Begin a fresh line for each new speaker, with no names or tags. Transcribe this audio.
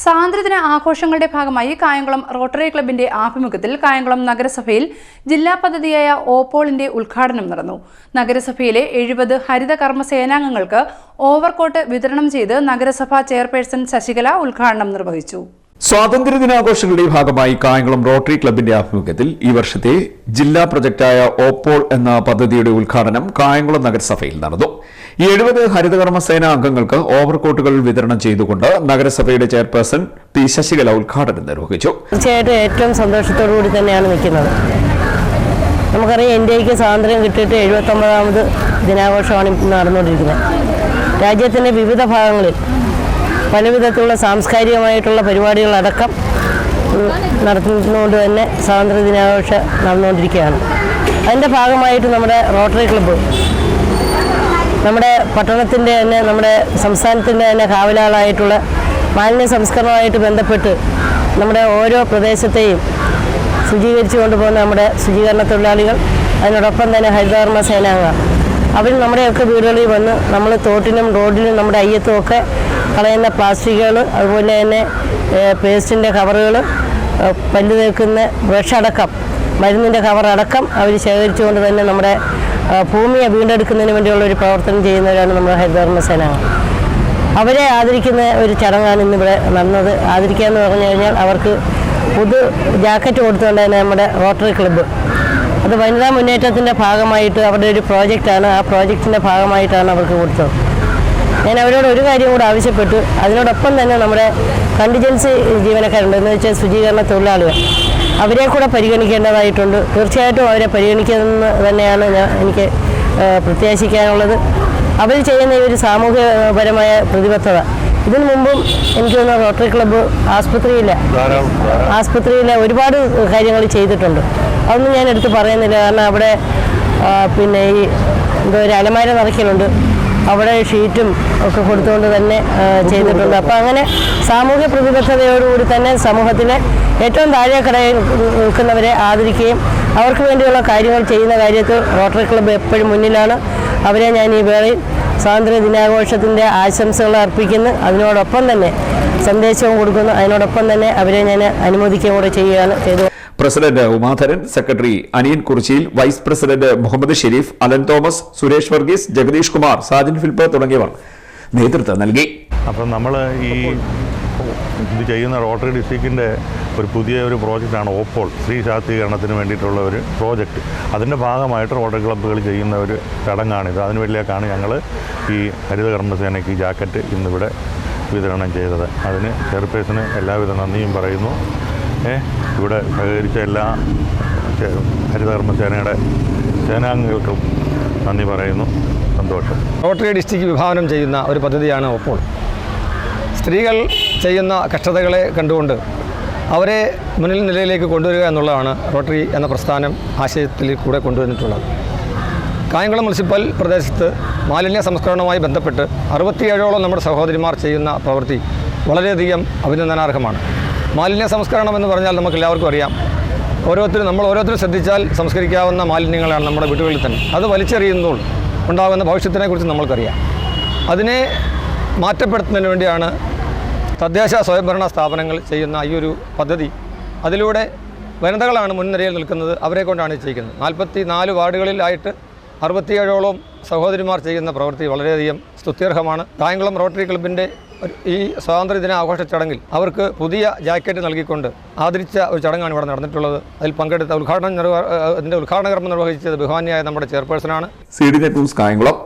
സ്വാതന്ത്ര്യദിന ആഘോഷങ്ങളുടെ ഭാഗമായി കായംകുളം റോട്ടറി ക്ലബിന്റെ ആഭിമുഖ്യത്തിൽ കായംകുളം നഗരസഭയിൽ ജില്ലാ പദ്ധതിയായ ഓപ്പോളിന്റെ ഉദ്ഘാടനം നടന്നു. നഗരസഭയിലെ എഴുപത് ഹരിത കർമ്മ സേനാംഗങ്ങൾക്ക് ഓവർകോട്ട് വിതരണം ചെയ്ത് നഗരസഭാ ചെയർപേഴ്സൺ ശശികല ഉദ്ഘാടനം നിർവഹിച്ചു.
സ്വാതന്ത്ര്യ ദിനാഘോഷങ്ങളുടെ ഭാഗമായി കായംകുളം റോട്ടറി ക്ലബിന്റെ ആഭിമുഖ്യത്തിൽ ഈ വർഷത്തെ ജില്ലാ പ്രൊജക്ടായ ഓപ്പോൾ എന്ന പദ്ധതിയുടെ ഉദ്ഘാടനം കായംകുളം നഗരസഭയിൽ നടന്നു. എഴുപത് ഹരിതകർമ്മ സേനാ അംഗങ്ങൾക്ക് ഓവർകോട്ടുകൾ വിതരണം ചെയ്തുകൊണ്ട് നഗരസഭയുടെ ചെയർപേഴ്സൺ പി ശശികല ഉദ്ഘാടനം നിർവഹിച്ചു.
തീർച്ചയായിട്ടും ഏറ്റവും സന്തോഷത്തോടു കൂടി തന്നെയാണ് നിൽക്കുന്നത്. നമുക്കറിയാം ഇന്ത്യയ്ക്ക് സ്വാതന്ത്ര്യം കിട്ടിയിട്ട് എഴുപത്തൊമ്പതാമത് ദിനാഘോഷമാണ് നടന്നുകൊണ്ടിരിക്കുന്നത്. രാജ്യത്തിന്റെ വിവിധ ഭാഗങ്ങളിൽ പല വിധത്തിലുള്ള സാംസ്കാരികമായിട്ടുള്ള പരിപാടികളടക്കം നടത്തുന്നതുകൊണ്ട് തന്നെ സ്വാതന്ത്ര്യ ദിനാഘോഷം നടന്നുകൊണ്ടിരിക്കുകയാണ്. അതിന്റെ ഭാഗമായിട്ട് നമ്മുടെ റോട്ടറി ക്ലബ്ബ് നമ്മുടെ പട്ടണത്തിന്റെ തന്നെ നമ്മുടെ സംസ്ഥാനത്തിന്റെ തന്നെ കാവലാളായിട്ടുള്ള മാലിന്യ സംസ്കരണവുമായിട്ട് ബന്ധപ്പെട്ട് നമ്മുടെ ഓരോ പ്രദേശത്തെയും ശുചീകരിച്ചു കൊണ്ടുപോകുന്ന നമ്മുടെ ശുചീകരണ തൊഴിലാളികൾ അതിനോടൊപ്പം തന്നെ ഹരിതകർമ്മ സേനാംഗ. അവർ നമ്മുടെയൊക്കെ വീടുകളിൽ വന്ന് നമ്മൾ തോട്ടിനും റോഡിനും നമ്മുടെ അയ്യത്തും ഒക്കെ കളയുന്ന പ്ലാസ്റ്റിക്കുകൾ അതുപോലെ തന്നെ പേസ്റ്റിന്റെ കവറുകൾ പല്ല് തേക്കുന്ന ബ്രഷ് അടക്കം മരുന്നിന്റെ കവർ അടക്കം അവർ ശേഖരിച്ചുകൊണ്ട് തന്നെ നമ്മുടെ ഭൂമിയെ വീണ്ടെടുക്കുന്നതിന് വേണ്ടിയുള്ള ഒരു പ്രവർത്തനം ചെയ്യുന്നവരാണ് നമ്മുടെ ഹരിതകർമ്മ സേനാംഗങ്ങൾ അവരെ ആദരിക്കുന്ന ഒരു ചടങ്ങാണ് ഇന്നിവിടെ നടന്നത്. ആദരിക്കുക എന്ന് പറഞ്ഞു കഴിഞ്ഞാൽ അവർക്ക് പുതു ജാക്കറ്റ് കൊടുത്തുകൊണ്ട് തന്നെ നമ്മുടെ റോട്ടറി ക്ലബ്ബ്. അത് വനിതാ മുന്നേറ്റത്തിന്റെ ഭാഗമായിട്ട് അവരുടെ ഒരു പ്രോജക്റ്റാണ്. ആ പ്രോജക്റ്റിന്റെ ഭാഗമായിട്ടാണ് അവർക്ക് കൊടുത്തത്. ഞാൻ അവരോട് ഒരു കാര്യം കൂടെ ആവശ്യപ്പെട്ടു. അതിനോടൊപ്പം തന്നെ നമ്മുടെ കണ്ടിജൻസി ജീവനക്കാരുണ്ട്. എന്ന് വെച്ചാൽ ശുചീകരണ തൊഴിലാളികൾ. അവരെ കൂടെ പരിഗണിക്കേണ്ടതായിട്ടുണ്ട്. തീർച്ചയായിട്ടും അവരെ പരിഗണിക്കുന്ന തന്നെയാണ് ഞാൻ എനിക്ക് പ്രത്യാശിക്കാനുള്ളത്. അവർ ചെയ്യുന്ന ഈ ഒരു സാമൂഹ്യപരമായ പ്രതിബദ്ധത. ഇതിനു മുമ്പും എനിക്ക് തോന്നുന്നു റോട്ടറി ക്ലബ്ബ് ആസ്പത്രിയില്ല ആസ്പത്രിയിലെ ഒരുപാട് കാര്യങ്ങൾ ചെയ്തിട്ടുണ്ട്. അതൊന്നും ഞാൻ എടുത്ത് പറയുന്നില്ല. കാരണം അവിടെ പിന്നെ ഈ എന്തോ ഒരു അലമാര നിറയ്ക്കലുണ്ട്. അവിടെ ഷീറ്റും ഒക്കെ കൊടുത്തുകൊണ്ട് തന്നെ ചെയ്തിട്ടുണ്ട്. അപ്പോൾ അങ്ങനെ സാമൂഹ്യ പ്രതിബദ്ധതയോടുകൂടി തന്നെ സമൂഹത്തിലെ ഏറ്റവും താഴെ കടയിൽ നിൽക്കുന്നവരെ ആദരിക്കുകയും അവർക്ക് വേണ്ടിയുള്ള കാര്യങ്ങൾ ചെയ്യുന്ന കാര്യത്തിൽ റോട്ടറി ക്ലബ്ബ് എപ്പോഴും മുന്നിലാണ്. അവരെ ഞാൻ ഈ വേളയിൽ സ്വാതന്ത്ര്യ ദിനാഘോഷത്തിന്റെ ആശംസകൾ അർപ്പിക്കുന്നു. അതിനോടൊപ്പം തന്നെ സന്ദേശവും കൊടുക്കുന്നു. അതിനോടൊപ്പം തന്നെ അവരെ ഞാൻ അനുമോദിക്കുകയും കൂടെ ചെയ്യുകയാണ് ചെയ്തു
പ്രസിഡന്റ് ഉമാധരൻ സെക്രട്ടറി അനിയൻ കുറിച്ചിയിൽ വൈസ് പ്രസിഡന്റ് മുഹമ്മദ് ഷെരീഫ് അലൻ തോമസ് സുരേഷ് വർഗീസ് ജഗദീഷ് കുമാർ സാജൻ ഫിൽപ്പ് തുടങ്ങിയവർ നേതൃത്വം നൽകി.
അപ്പം നമ്മൾ ഈ ഇത് ചെയ്യുന്ന റോട്ടറി ഡിസ്ട്രിക്റ്റിന്റെ ഒരു പുതിയ ഒരു പ്രോജക്റ്റാണ് ഓപ്പോൾ സ്ത്രീ ശാക്തീകരണത്തിന് വേണ്ടിയിട്ടുള്ള ഒരു പ്രോജക്റ്റ്. അതിന്റെ ഭാഗമായിട്ട് റോട്ടറി ക്ലബ്ബുകൾ ചെയ്യുന്ന ഒരു ചടങ്ങാണിത്. അതിന് വേണ്ടിയൊക്കെയാണ് ഞങ്ങൾ ഈ ഹരിത കർമ്മസേനയ്ക്ക് ഈ ജാക്കറ്റ് ഇന്നിവിടെ വിതരണം ചെയ്തത്. അതിന് ചെയർപേഴ്സിന് എല്ലാവിധ നന്ദിയും പറയുന്നു. ഇവിടെ സഹകരിച്ച എല്ലാ ഹരിതകർമ്മ സേനയുടെ കർമ്മസേനയുടെ സേനാംഗങ്ങൾക്കും നന്ദി പറയുന്നു. സന്തോഷം.
റോട്ടറി ഡിസ്ട്രിക്ട് വിഭാവനം ചെയ്യുന്ന ഒരു പദ്ധതിയാണ് ഒപ്പോൾ. സ്ത്രീകൾ ചെയ്യുന്ന കഷ്ടതകളെ കണ്ടുകൊണ്ട് അവരെ മുന്നിൽ നിലയിലേക്ക് കൊണ്ടുവരിക എന്നുള്ളതാണ് റോട്ടറി എന്ന പ്രസ്ഥാനം ആശയത്തിൽ കൂടെ കൊണ്ടുവന്നിട്ടുള്ളത്. കായംകുളം മുനിസിപ്പൽ പ്രദേശത്ത് മാലിന്യ സംസ്കരണവുമായി ബന്ധപ്പെട്ട് അറുപത്തിയേഴോളം നമ്മുടെ സഹോദരിമാർ ചെയ്യുന്ന പ്രവൃത്തി വളരെയധികം അഭിനന്ദനാർഹമാണ്. മാലിന്യ സംസ്കരണം എന്ന് പറഞ്ഞാൽ നമുക്ക് എല്ലാവർക്കും അറിയാം. ഓരോരുത്തരും നമ്മൾ ഓരോരുത്തരും ശ്രദ്ധിച്ചാൽ സംസ്കരിക്കാവുന്ന മാലിന്യങ്ങളാണ് നമ്മുടെ വീടുകളിൽ തന്നെ. അത് വലിച്ചെറിയുമ്പോൾ ഉണ്ടാകുന്ന ഭവിഷ്യത്തിനെക്കുറിച്ച് നമ്മൾക്കറിയാം. അതിനെ മാറ്റപ്പെടുത്തുന്നതിന് വേണ്ടിയാണ് തദ്ദേശ സ്വയംഭരണ സ്ഥാപനങ്ങൾ ചെയ്യുന്ന ഈ ഒരു പദ്ധതി. അതിലൂടെ വനിതകളാണ് മുൻനിരയിൽ നിൽക്കുന്നത്. അവരെ കൊണ്ടാണ് ചെയ്യിക്കുന്നത് നാൽപ്പത്തി നാല് വാർഡുകളിലായിട്ട് അറുപത്തിയേഴോളം സഹോദരിമാർ ചെയ്യുന്ന പ്രവൃത്തി വളരെയധികം സ്തുത്യർഹമാണ്. കായംകുളം റോട്ടറി ക്ലബിന്റെ ഈ സ്വാതന്ത്ര്യദിന ആഘോഷ ചടങ്ങിൽ അവർക്ക് പുതിയ ജാക്കറ്റ് നൽകിക്കൊണ്ട് ആദരിച്ച ഒരു ചടങ്ങാണ് ഇവിടെ നടന്നിട്ടുള്ളത്. അതിൽ പങ്കെടുത്ത ഉദ്ഘാടനം അതിന്റെ ഉദ്ഘാടന കർമ്മം നിർവഹിച്ചത് ബഹുമാന്യായ നമ്മുടെ ചെയർപേഴ്സണാണ്.
C D net news Kayamkulam.